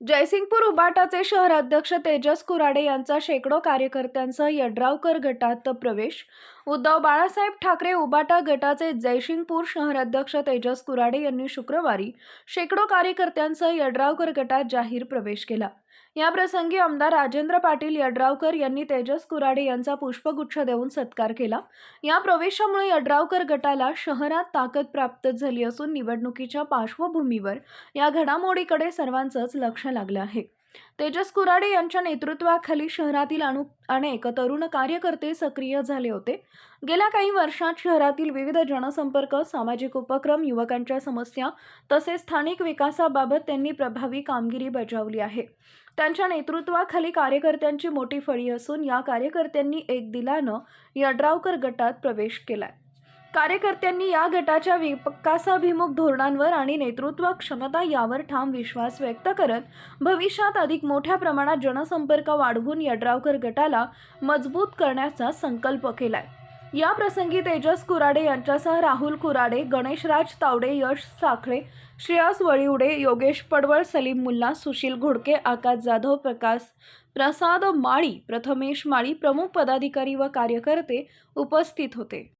जयसिंगपूर उबाटाचे शहराध्यक्ष तेजस कुराडे यांचा शेकडो कार्यकर्त्यांसह यड्रावकर गटात प्रवेश उद्धव बाळासाहेब ठाकरे उबाटा गटाचे जयसिंगपूर शहराध्यक्ष तेजस कुराडे यांनी शुक्रवारी शेकडो कार्यकर्त्यांसह यड्रावकर गटात जाहीर प्रवेश केला. या प्रसंगी आमदार राजेंद्र पाटील यड्रावकर यांनी तेजस कुराडे यांचा पुष्पगुच्छ देऊन सत्कार केला. या प्रवेशामुळे यड्रावकर गटाला शहरात ताकद प्राप्त झाली असून निवडणुकीच्या पार्श्वभूमीवर या घडामोडीकडे सर्वांचंच लक्ष लागलं आहे. तेजस कुराडे यांच्या नेतृत्वाखाली शहरातील अनु अनेक तरुण कार्यकर्ते सक्रिय झाले होते. गेल्या काही वर्षात शहरातील विविध जनसंपर्क सामाजिक उपक्रम युवकांच्या समस्या तसेच स्थानिक विकासाबाबत त्यांनी प्रभावी कामगिरी बजावली आहे. त्यांच्या नेतृत्वाखाली कार्यकर्त्यांची मोठी फळी असून या कार्यकर्त्यांनी एक दिलानं यड्रावकर गटात प्रवेश केलाय. कार्यकर्त्यांनी या गटाच्या विकासाभिमुख धोरणांवर आणि नेतृत्व क्षमता यावर ठाम विश्वास व्यक्त करत भविष्यात अधिक मोठ्या प्रमाणात जनसंपर्क वाढवून यड्रावकर गटाला मजबूत करण्याचा संकल्प केलाय. या प्रसंगी तेजस कुराडे यांच्यासह राहुल कुराडे गणेशराज तावडे यश साखळे श्रेयस वळिवडे योगेश पडवळ सलीम मुल्ला सुशील घोडके आकाश जाधव प्रकाश प्रसाद माळी प्रथमेश माळी प्रमुख पदाधिकारी व कार्यकर्ते उपस्थित होते.